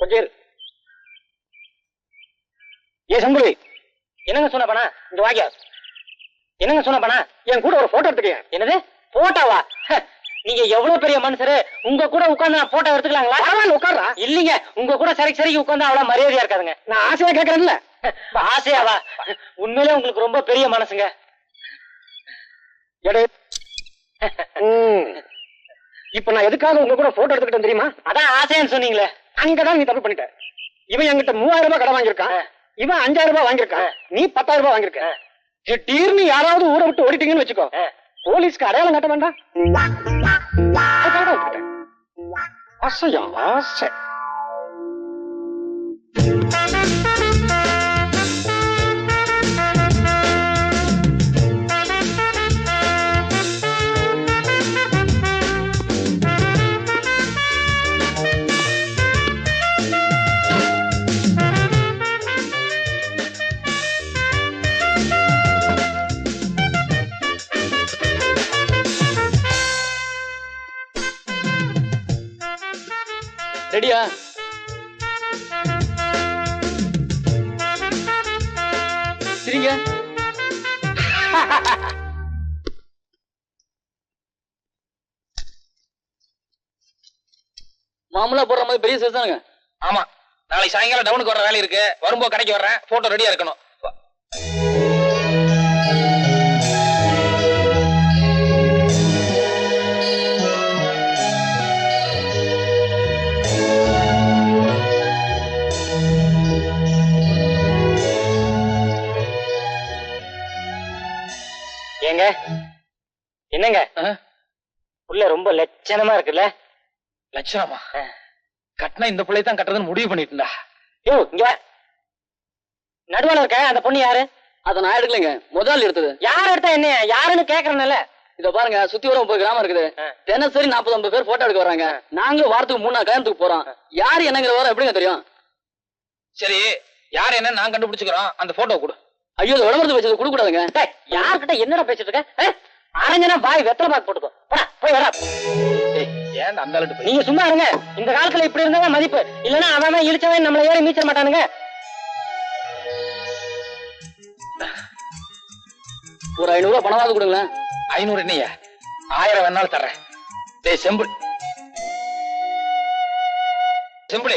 கொஞ்சம். ஏ சங்குலி என்னங்க சொன்ன பண்ணா இங்க வாங்க என்னங்க சொன்ன பண்ணா என் கூட ஒரு போட்டோ எடுத்துக்கங்க. என்னது? போட்டோவா நீங்க எவ்வளவு பெரிய மனுஷரு? உங்க கூட உட்கார்ந்து நான் போட்டோ எடுத்துக்கலாங்களா? பரவாயில்ல உட்கார்றா. இல்லீங்க உங்க கூட சரிக்கு சரிக்கு உட்கார்ந்து அவ்வளவு மரியாதையா இருக்காதுங்க. நான் ஆசையா கேக்குறேன்ல. ஆசையாவா? உண்மையிலே உங்களுக்கு ரொம்ப பெரிய மனசுங்க. எடு. இப்ப நான் எதுக்காக உங்க கூட போட்டோ எடுத்துக்கிட்டேன் தெரியுமா? அதான் ஆசைன்னு சொன்னீங்களே. அங்கதான் நீ தப்பு பண்ணிட்ட. இவன் என்கிட்ட மூவாயிரம் ரூபாய் கடை வாங்கியிருக்கான். இவன் அஞ்சாயிரம் ரூபாய் வாங்கியிருக்கான். நீ பத்தாயிரம் ரூபாய் வாங்கியிருக்க. திடீர்னு யாராவது ஊரை விட்டு ஓடிட்டீங்கன்னு வச்சுக்கோ. போலீஸ்க்கு அடையாளம் கட்ட வேண்டாம். அசையா ஆசை. ரெடியா? சரிங்க. மாமூலா போடுற மாதிரி பெரிய சைஸ் தானுங்க. ஆமா. நாளைக்கு சாயங்காலம் டவுனுக்கு வர வேலை இருக்கு. வரும்போது கடைக்கு வர்றேன். போட்டோ ரெடியா இருக்கணும். ஏங்க? என்னங்க? உள்ள ரொம்ப லட்சணமா இருக்குல்ல? லட்சணமா? கட்டினா இந்த பிள்ளை தான் கட்டுறதுன்னு முடிவு பண்ணிட்டுண்டா யோ இங்க. வா. நடுவுல இருக்க அந்த பொண்ணு யாரு? அதை நான் எடுக்கலைங்க. முதல் எடுத்தது. யார் எடுத்தா என்ன? யாருன்னு கேக்குறேன்ல. இத பாருங்க சுத்தி வர முப்பது கிராமம் இருக்குது. தினசரி நாற்பது ஐம்பது பேர் போட்டோ எடுக்க வராங்க. நாங்களும் வாரத்துக்கு மூணு நாள் கல்யாணத்துக்கு போறோம். யாரு என்னங்கிற வர எப்படிங்க தெரியும்? சரி யார் என்ன நான் கண்டுபிடிச்சுக்கிறோம். அந்த போட்டோ கொடு. ஐயோ இது விளம்பரத்து வச்சது கொடுக்க கூடாதுங்க யார்கிட்ட என்னடா பேசிட்டு இருக்க? அரஞ்சனா பாய் வெத்தலை பாக்கு போட்டுக்கோ. போடா போய் வரா. ஏன் அந்த நீங்க சும்மா இருங்க. இந்த காலத்துல இப்படி இருந்தா மதிப்பு. இல்லன்னா அவன் இழிச்சவன் நம்மள ஏறி மீச்சிட மாட்டானுங்க. ஒரு ஐநூறு ரூபாய் பணமாவது கொடுங்களேன். ஐநூறு என்னையா? ஆயிரம் வேணாலும் தர்றேன். டேய் செம்பிள் செம்பிளி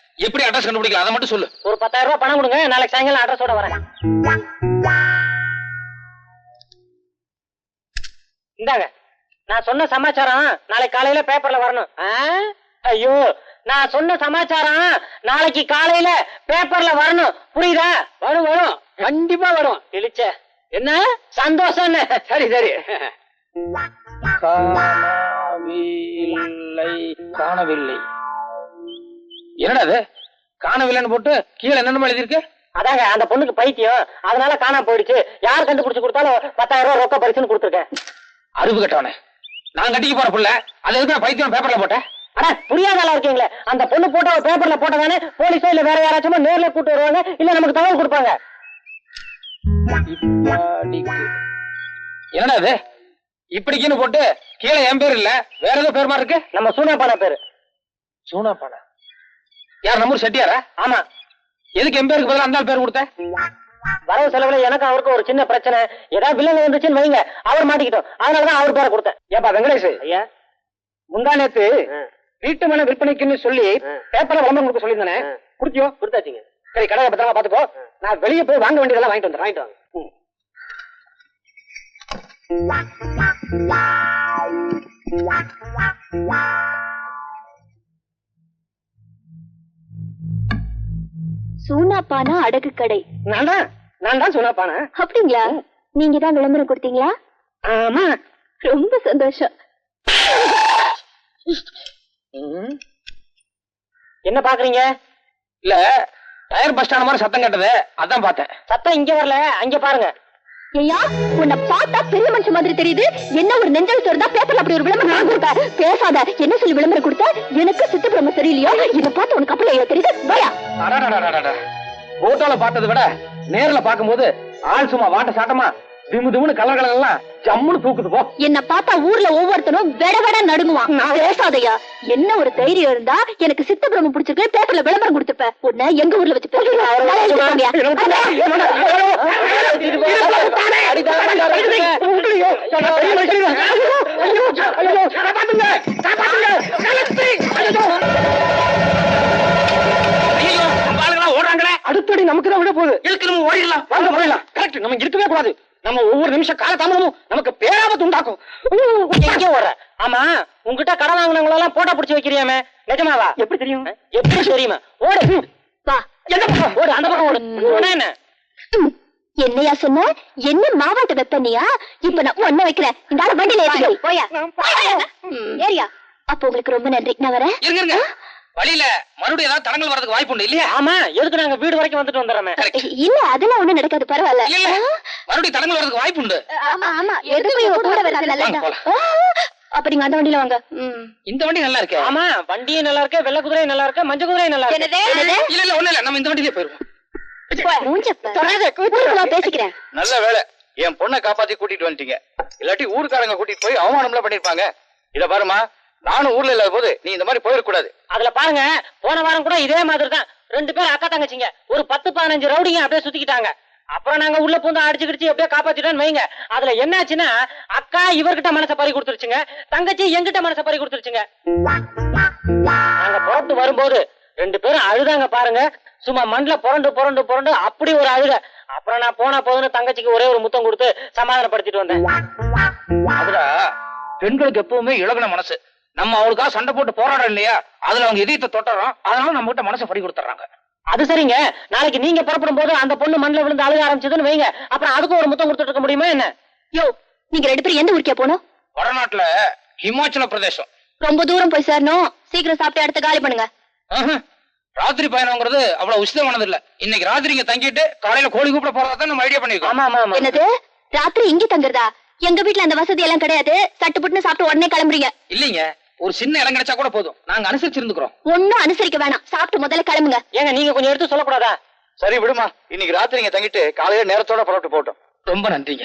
எப்படி அட்ரஸ் கண்டுபிடிக்கலாம்? அதை மட்டும் சொல்லு. ஒரு பத்தாயிரம் ரூபாய் பணம் கொடுங்க நாளைக்கு சாயங்காலம் அட்ரஸோட வரேன். இந்தாங்க நான் சொன்ன சமாச்சாரம் நாளைக்கு காலையில பேப்பர்ல வரணும். ஐயோ நான் சொன்ன சமாச்சாரம் நாளைக்கு காலையில பேப்பர்ல வரணும். புரியுதா? வரும் வரும். கண்டிப்பா வரும். இழிச்ச என்ன? சந்தோஷம் சரி சரி. காணவில்லை. காணவில்லை. என்னடா அது காணவில்லைன்னு போட்டு கீழே என்னென்ன எழுதியிருக்கு? அதாங்க அந்த பொண்ணுக்கு பைத்தியம். அதனால காணாம போயிடுச்சு. யார் கண்டுபிடிச்சு கொடுத்தாலும் பத்தாயிரம் ரூபாய் ரொக்க பரிசுன்னு கொடுத்துருக்கேன். அறிவு கட்டவனே. நான் கட்டிக்க போற புள்ள. அது எதுக்கு பைத்தியம் பேப்பர்ல போட்டேன்? அட புரியாதால இருக்கீங்களே. அந்த பொண்ணு போட்டோ பேப்பர்ல போட்டதானே போலீஸோ இல்ல வேற யாராச்சும் நேர்ல கூட்டு வருவாங்க இல்ல நமக்கு தகவல் கொடுப்பாங்க. என்னடா இது? இப்படிக்குன்னு போட்டு கீழே என் பேர் இல்ல வேற ஏதோ பேர் மாதிரி இருக்கு? நம்ம சூனாப்பான பேரு. சூனா பானா யார் நம்ம செட்டியாரா? ஆமா. எதுக்கு என் பேருக்கு பதிலா அந்த ஆள் பேர் கொடுத்த வரவு செலவுல எனக்கு அவருக்கு ஒரு சின்ன பிரச்சனை. ஏதாவது வில்லங்க வந்துச்சுன்னு வைங்க. அவர் மாட்டிக்கிட்டோம். அதனாலதான் அவர் பேரை கொடுத்தேன். ஏப்பா வெங்கடேஷ். ஐயா. முந்தா நேத்து வீட்டு மன விற்பனைக்குன்னு சொல்லி பேப்பர்ல விளம்பரம் கொடுக்க சொல்லியிருந்தானே. குடுத்தியோ? கொடுத்தாச்சுங்க. சரி கடையை பத்திரமா பாத்துக்கோ நான் வெளியே போய் வாங்க வேண்டியதெல்லாம் வாங்கிட்டு வந்துடுறேன். வாங்கிட்டு வாங்க. சூனாப்பானா அடகு கடை? நான் தான் நான் தான் சொன்னாப்பான அப்படிங்களா? நீங்க தான் விளம்பரம் கொடுத்தீங்களா? ஆமா. ரொம்ப சந்தோஷம். என்ன பாக்குறீங்க? இல்ல டயர் பஸ் ஸ்டாண்ட் மாதிரி சத்தம் கேட்டது. அதான் பார்த்தேன். சத்தம் இங்க வரல. அங்க பாருங்க. ஐயா உன்னை பார்த்தா பெரிய மனுஷன் மாதிரி தெரியுது. என்ன ஒரு நெஞ்சல் இருந்தா பேப்பர்ல அப்படி ஒரு விளம்பரம் நான் கொடுத்த? பேசாத என்ன சொல்லி விளம்பரம் கொடுத்த? எனக்கு சித்த பிரம்ம சரியில்லையோ? இதை பார்த்து உனக்கு அப்பல தெரியுது? பயா போட்டோல பார்த்ததை விட நேர்ல பாக்கும்போது ஆள் சும்மா வாட்ட சாட்டமா? திமு திமுன்னு கலர் ஜம்முன்னு தூக்குது போ. என்ன பார்த்தா ஊர்ல ஒவ்வொருத்தனும் வெட வெட நடுங்குவான். பேசாதய்யா என்ன ஒரு தைரியம் இருந்தா எனக்கு சித்த பிரம்ம பிடிச்சிருக்கு பேப்பர்ல விளம்பரம் கொடுத்துப்ப உன்னை எங்க ஊர்ல வச்சு அடுத்தடி நமக்கு தான் விட போகுது. நம்ம ஓடிடலாம். வாங்க போயிடலாம் கரெக்ட் நம்ம இருக்கவே கூடாது. நம்ம ஒவ்வொரு நிமிஷம் கால தாமதமும் நமக்கு பேராபத்து உண்டாக்கும். எங்க ஓடுற ஆமா உங்ககிட்ட கடன் வாங்கினவங்க எல்லாம் போட்டோ பிடிச்சு வைக்கிறியாமே? நிஜமாவா? எப்படி தெரியும்? எப்படி தெரியுமா? ஓடு. வா. எந்த பக்கம்? ஓடு அந்த பக்கம் ஓடு. என்ன. என்னையா சொன்ன? என்ன மாவாட்ட வெப்பனியா? இப்ப நான் ஒன்ன வைக்கிறேன். இந்த ஆள வண்டியில ஏறியா. அப்ப உங்களுக்கு ரொம்ப நன்றி. நான் வரேன். வழியில மறுபடியும் ஏதாவது தடங்கள் வரதுக்கு வாய்ப்பு உண்டு இல்லையா? ஆமா எதுக்கு நாங்க வீடு வரைக்கும் வந்துட்டு வந்துடுறோமே? இல்ல அதெல்லாம் ஒண்ணும் நடக்காது பரவாயில்ல. இல்ல மறுபடியும் தடங்கள் வரதுக்கு வாய்ப்பு உண்டு. ஆமா ஆமா. எதுக்கு இவ கூட வரது அப்ப நீங்க அந்த வண்டியில வாங்க. இந்த வண்டி நல்லா இருக்கே? ஆமா வண்டியும் நல்லா இருக்கு வெள்ளை குதிரையும் நல்லா இருக்கு மஞ்சள் குதிரையும் நல்லா இருக்கு? இல்ல இல்ல ஒண்ணு இல்ல. நம்ம இந்த வண்டியிலே போயிருவோம். பேசிக்கிறேன். நல்ல வேலை. என் பொண்ணை காப்பாத்தி கூட்டிட்டு வந்துட்டீங்க. இல்லாட்டி ஊருக்காரங்க கூட்டிட்டு போய் அவமானம்லாம் பண்ணிருப்பாங்க. இத பாருமா நானும் ஊர்ல இல்லாத போது நீ இந்த மாதிரி போயிடக்கூடாது. அதுல பாருங்க போன வாரம் கூட இதே மாதிரி தான் ரெண்டு பேரும் அக்கா தங்கச்சிங்க. ஒரு பத்து பதினஞ்சு ரவுடிங்க அப்படியே சுத்திக்கிட்டாங்க. அப்புறம் நாங்க உள்ள பூந்து அடிச்சு கிடிச்சு எப்படியோ காப்பாத்திட்டோம்னு வைங்க. அதுல என்னாச்சுன்னா அக்கா இவர்கிட்ட மனச பறி கொடுத்துருச்சுங்க. தங்கச்சி எங்கிட்ட மனச பறி கொடுத்துருச்சுங்க. நாங்க புறப்பட்டு வரும்போது ரெண்டு பேரும் அழுதாங்க பாருங்க. சும்மா மண்ல புரண்டு புரண்டு புரண்டு அப்படி ஒரு அழுக. அப்புறம் நான் போனா போதுன்னு தங்கச்சிக்கு ஒரே ஒரு முத்தம் கொடுத்து சமாதானப்படுத்திட்டு வந்தேன். அதுல பெண்களுக்கு எப்பவுமே இழகுன மனசு. நம்ம அவளுக்காக சண்டை போட்டு போராடம் இல்லையா? அதுல அவங்க இதயத்தை தொட்டுறோம். அதனால நம்ம கிட்ட மனசை பறி கொடுத்துறாங்க அது சரிங்க. நாளைக்கு நீங்க புறப்படும் போது அந்த பொண்ணு மண்ணுல விழுந்து அழுக ஆரம்பிச்சதுன்னு வைங்க. அப்புறம் அதுக்கும் ஒரு முத்தம் கொடுத்துட்டு இருக்க முடியுமா என்ன? யோ நீங்க ரெண்டு பேரும் எந்த ஊருக்கே போனோம்? வடநாட்டுல ஹிமாச்சல பிரதேசம். ரொம்ப தூரம் போய் சேரணும். சீக்கிரம் சாப்பிட்டு அடுத்த காலி பண்ணுங்க. ஆஹா. ராத்திரி பயணம்ங்கிறது அவ்வளவு உசிதமானது இல்ல இன்னைக்கு ராத்திரி இங்க தங்கிட்டு காலையில கோழி கூப்பிட போறதா நம்ம ஐடியா பண்ணிருக்கோம். ஆமா ஆமா ஆமா. என்னது? ராத்திரி இங்க தங்குறதா? எங்க வீட்ல அந்த வசதி எல்லாம் கிடையாது. சட்டு புட்டுன்னு சாப்பிட்டு உடனே கிளம்புறீங்க. இல்லைங்க. ஒரு சின்ன இடம் கிடைச்சா கூட போதும். நாங்க அனுசரிச்சிருந்துக்கிறோம். ஒண்ணும் அனுசரிக்க வேணாம். சாப்பிட்டு முதல்ல கிளம்புங்க. ஏங்க நீங்க கொஞ்சம் எடுத்து சொல்லக்கூடாதா? சரி விடுமா. இன்னைக்கு ராத்திரி இங்க தங்கிட்டு காலையில நேரத்தோட புறப்பட்டு போட்டோம் ரொம்ப நன்றிங்க.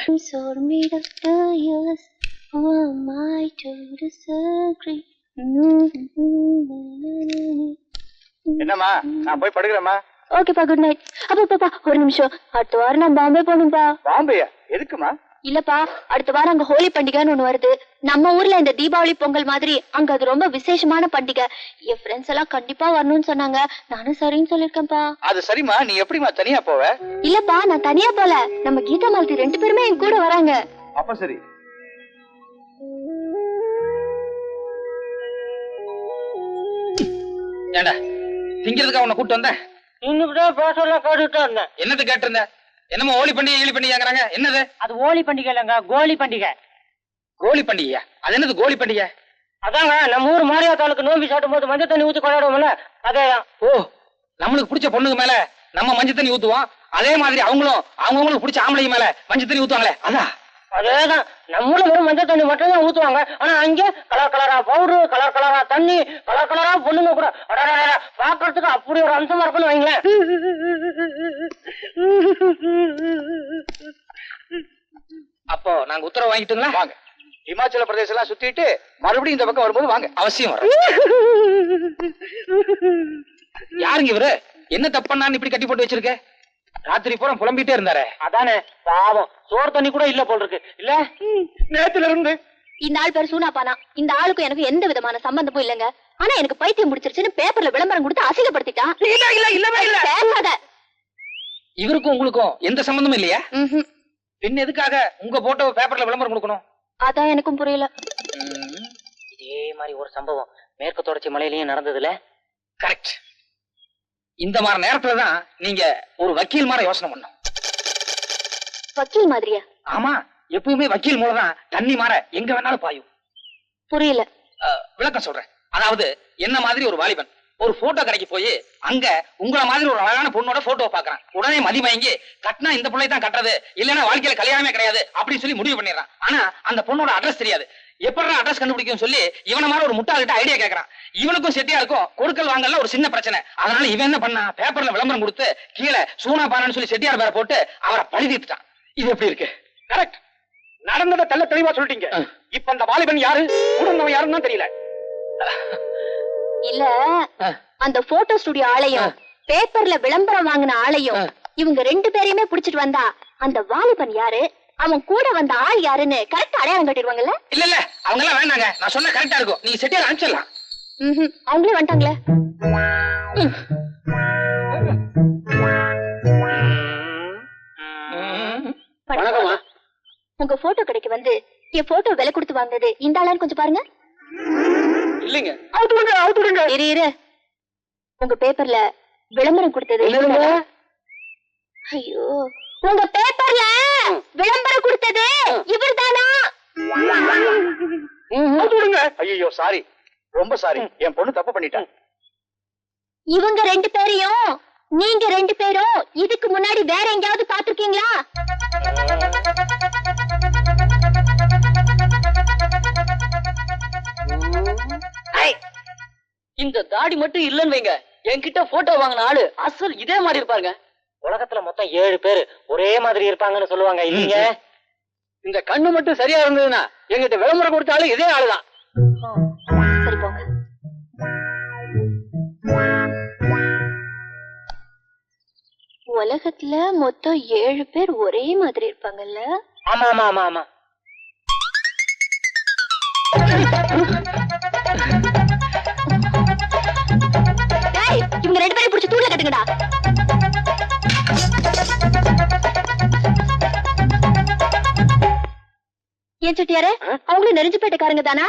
என்னம்மா? நான் போய் படுக்கிறேம்மா. ஓகேப்பா குட் நைட் அப்பா பாப்பா ஒரு நிமிஷம். அடுத்த வாரம் நான் பாம்பே போகணும்பா. பாம்பேயா? எதுக்குமா இல்லப்பா அடுத்த வாரம் அங்க ஹோலி பண்டிகைன்னு ஒண்ணு வருது. நம்ம ஊர்ல இந்த தீபாவளி பொங்கல் மாதிரி அங்க அது ரொம்ப விசேஷமான பண்டிகை. என் ஃப்ரெண்ட்ஸ் எல்லாம் கண்டிப்பா வரணும்னு சொன்னாங்க. நானும் சரின்னு சொல்லிருக்கேன்ப்பா அது சரிம்மா நீ எப்படிம்மா தனியா போவ? இல்லப்பா நான் தனியா போல. நம்ம கீதா மாலதி ரெண்டு பேருமே என் கூட வராங்க. அப்ப சரி. ஏண்டா திங்கிறதுக்காக உன்னை கூட்டு வந்தேன் இன்னும் கேட்டுட்டு இருந்தேன் என்னது கேட்டிருந்த? என்னமோ ஓலி பண்டிகை ஈழி பண்டிகைங்கிறாங்க என்னது? அது ஹோலி பண்டிகை இல்லைங்க கோலி பண்டிகை. கோழி பண்டிகையா? அது என்னது கோழி பண்டிகை? அதாங்க நம்ம ஊர் மாரியாத்தாளுக்கு நோம்பி சாட்டும் போது மஞ்சள் தண்ணி ஊத்தி கொண்டாடுவோம்ல அதேதான் ஓ நம்மளுக்கு பிடிச்ச பொண்ணுக்கு மேல நம்ம மஞ்சள் தண்ணி ஊத்துவோம். அதே மாதிரி அவங்களும் அவங்கவுங்களுக்கு பிடிச்ச ஆம்பளைங்க மேல மஞ்சள் தண்ணி ஊத்துவாங்களே. அதான். அதேதான். நம்மள வெறும் மஞ்சள் தண்ணி மட்டும் தான் ஊத்துவாங்க. ஆனா அங்க கலர் கலரா பவுடர் கலர் கலரா தண்ணி கலர் கலரா பொண்ணுங்க கூட. பாக்குறதுக்கு அப்படி ஒரு அம்சமா இருக்குன்னு வைங்களேன். அப்போ நாங்க உத்தரவு வாங்கிட்டுங்களா வாங்க. இமாச்சல பிரதேசம் எல்லாம் சுத்திட்டு மறுபடியும் இந்த பக்கம் வரும்போது வாங்க. அவசியம் வரும். யாருங்க இவரு? என்ன தப்பண்ணான்னு இப்படி கட்டி போட்டு வச்சிருக்க? ராத்திரி பூரா புலம்பிட்டே இருந்தாரே. அதானே பாவம். சோறு தண்ணி கூட இல்ல போல் இருக்கு இல்ல? நேத்துல இருந்து இந்த ஆள் பேர் சூனாப்பானா? இந்த ஆளுக்கும் எனக்கு எந்த விதமான சம்பந்தமும் இல்லைங்க. ஆனா எனக்கு பைத்தியம் முடிச்சிருச்சுன்னு பேப்பர்ல விளம்பரம் கொடுத்து அசிங்கப்படுத்திட்டான். இல்ல இல்ல இல்லவே இல்ல பேசாத. இவருக்கும் உங்களுக்கும் எந்த சம்பந்தமும் இல்லையா. பின் எதுக்காக உங்க போட்டோ பேப்பர்ல விளம்பரம் கொடுக்கணும்? அதான் எனக்கும் புரியல. இதே மாதிரி ஒரு சம்பவம் மேற்கு தொடர்ச்சி மலையிலயும் நடந்ததுல? கரெக்ட் இந்த மாதிரி நேரத்துல தான் நீங்க ஒரு வக்கீல் மாதிரி யோசனை பண்ணும் வக்கீல் மாதிரியா? ஆமா எப்பவுமே வக்கீல் மூலம் தான் தண்ணி மாற எங்க வேணாலும் பாயும். புரியல. விளக்கம் சொல்றேன். அதாவது என்ன மாதிரி ஒரு வாலிபன்? ஒரு போட்டோ கடைக்கு போய் அங்க உங்கள மாதிரி ஒரு அழகான பொண்ணோட போட்டோ பாக்குறான் உடனே மதி வாங்கி கட்டினா இந்த பிள்ளை தான் கட்டுறது? இல்லைன்னா வாழ்க்கையில கல்யாணமே கிடையாது. அப்படின்னு சொல்லி முடிவு பண்ணிடுறான். ஆனா அந்த பொண்ணோட அட்ரஸ் தெரியாது. எப்படி அட்ரஸ் கண்டுபிடிக்கும் சொல்லி இவன மாதிரி ஒரு முட்டாள்கிட்ட ஐடியா கேக்குறான். இவனுக்கும் செட்டியா இருக்கும். கொடுக்கல் வாங்கல ஒரு சின்ன பிரச்சனை. அதனால இவன் என்ன பண்ணா? பேப்பர்ல விளம்பரம் கொடுத்து கீழே சூனா பானன்னு சொல்லி செட்டியார் பேரை போட்டு அவரை பழி தீர்த்துட்டான். இது எப்படி இருக்கு? கரெக்ட் நடந்ததை தெள்ள தெளிவா சொல்லிட்டீங்க. இப்ப அந்த வாலிபன் யாரு? உடனவன் யாருன்னு தான் தெரியல. இல்ல அந்த போட்டோ ஸ்டுடியோ ஆளையும் பேப்பர்ல விளம்பரம் வாங்கின ஆளையும் இவங்க ரெண்டு பேரையுமே புடிச்சிட்டு வந்தா அந்த வாலிபன் யாரு? அவன் கூட வந்த ஆள் யாருன்னு கரெக்டா அடையாளம் கட்டிடுவாங்கல்ல? இல்ல இல்ல. அவங்க எல்லாம் வேண்டாங்க. நான் சொன்ன கரெக்டா இருக்கும். நீங்க செட்டியார் அனுப்பிச்சிடலாம். அவங்களே வந்துட்டாங்களே. வணக்கம்மா. உங்க போட்டோ கடைக்கு வந்து என் போட்டோ விலை கொடுத்து வாங்குனது இந்த ஆளான்னு கொஞ்சம் பாருங்க. இல்லைங்க. அவுத்து விடுங்க அவுத்து விடுங்க இரு இரு. உங்க பேப்பர்ல விளம்பரம் கொடுத்தது? ஐயோ. உங்க பேப்பர்ல விளம்பரம் கொடுத்தது இவர்தானா? அவுத்து விடுங்க. ஐயோ சாரி ரொம்ப சாரி என் பொண்ணு தப்பு பண்ணிட்டேன் இவங்க ரெண்டு பேரையும் நீங்க ரெண்டு பேரும் இதுக்கு முன்னாடி வேற எங்கேயாவது பாத்திருக்கீங்களா இந்த தாடி மட்டும் இல்லன்னு வைங்க. என்கிட்ட போட்டோ வாங்கின ஆளு அசல் இதே மாதிரி இருப்பாருங்க. உலகத்துல மொத்தம் ஏழு பேர் ஒரே மாதிரி இருப்பாங்கன்னு சொல்லுவாங்க இல்லீங்க? இந்த கண்ணு மட்டும் சரியா இருந்ததுன்னா எங்கிட்ட விளம்பரம் கொடுத்தாலும் இதே ஆளுதான். சரி போங்க. உலகத்துல மொத்தம் ஏழு பேர் ஒரே மாதிரி இருப்பாங்கல்ல? ஆமா ஆமா ஆமா ஆமா. டேய் இவங்க ரெண்டு பேரும் பிடிச்சி தூண்ல கட்டுங்கடா. ஏன் செட்டியாரே அவங்களும் நெருஞ்சு போயிட்டக்காரங்க தானா?